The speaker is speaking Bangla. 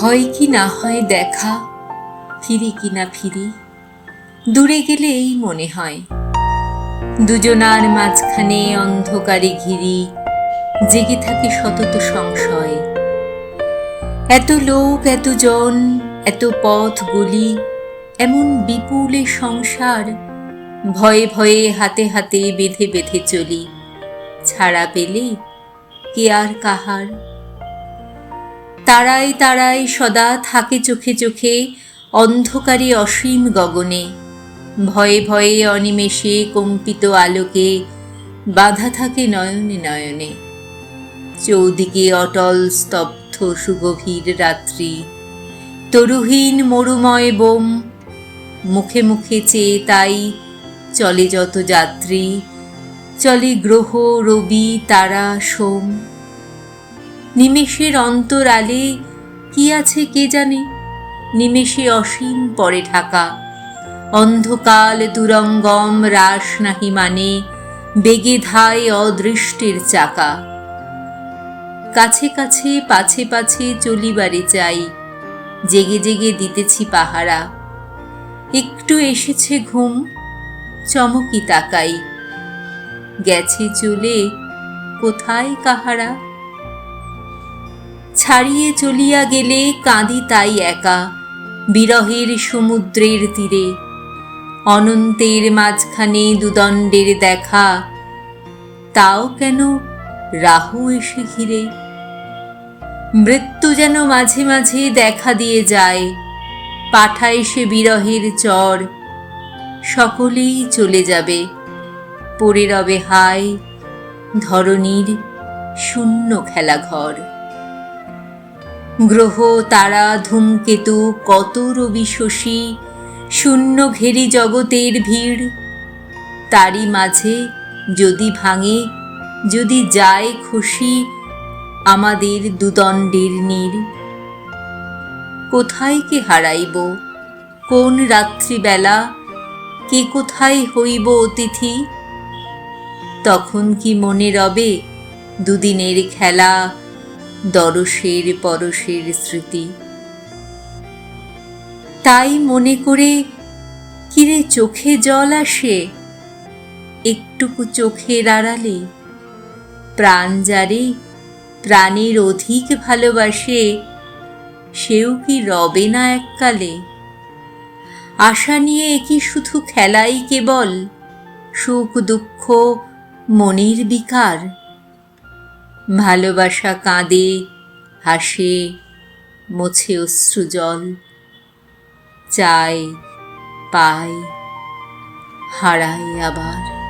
হয় কি না হয় দেখা, ফিরি কি না ফিরি, দূরে গেলে এই মনে হয়। দুজনার মাঝখানে অন্ধকারে ঘিরি, জেগে থাকে সতত সংশয়। এত লোক, এত জন, এত পথ গলি, এমন বিপুলে সংসার, ভয়ে ভয়ে হাতে হাতে বেঁধে বেঁধে চলি। ছাড়া পেলে কে আর কাহার? তারাই তারাই সদা থাকে চোখে চোখে অন্ধকারে অসীম গগনে। ভয়ে ভয়ে অনিমেষে কম্পিত আলোকে বাধা থাকে নয়নে নয়নে। চৌদিকে অটল, স্তব্ধ, সুগভীর রাত্রি। তরুহীন মরুময় বোম মুখে মুখে চেয়ে তাই চলে যত যাত্রী, চলে গ্রহ, রবি, তারা, সোম। নিমেষের অন্তরালে কি আছে কে জানে? নিমেষে অসীম পরে ঢাকা। অন্ধকাল দুরঙ্গম রাস নাহি মানে বেগে ধায় অদৃষ্টের চাকা। কাছে কাছে, পাছে পাছে চলিবারে চাই, জেগে জেগে দিতেছি পাহারা। একটু এসেছে ঘুম, চমকি তাকাই। গেছে চলে, কোথায় কাহারা? ছাড়িয়ে চলিয়া গেলে কাঁদি তাই একা, বিরহের সমুদ্রের তীরে, অনন্তের মাঝখানে দুদণ্ডের দেখা। তাও কেন রাহু এসে ঘিরে? মৃত্যু যেন মাঝে মাঝে দেখা দিয়ে যায়, পাঠায় সে বিরহের চর, সকলেই চলে যাবে। পড়ে রবে হায় ধরনীর শূন্য খেলাঘর। গ্রহ, তারা, ধূমকেতু কত রবি শশী শূন্য ঘেরি জগতের ভিড়। তারই মাঝে যদি ভাঙে, যদি যায় খুশি আমাদের দুদণ্ডের নীর। কোথায় কে হারাইব? কোন রাত্রিবেলা? কে কোথায় হইব অতিথি? তখন কি মনে রবে দুদিনের খেলা? দরসের পরশের স্মৃতি। তাই মনে করে, কিরে চোখে জল আসে? একটুকু চোখের আড়ালে। প্রাণ যারে প্রাণের অধিক ভালোবাসে, সেও কি রবে না এককালে? আশা নিয়ে কি শুধু খেলাই কেবল? সুখ দুঃখ মনের বিকার? ভালোবাসা কাঁদে হাসে মোছে অশ্রু জল চায় পায় হারায় আবার।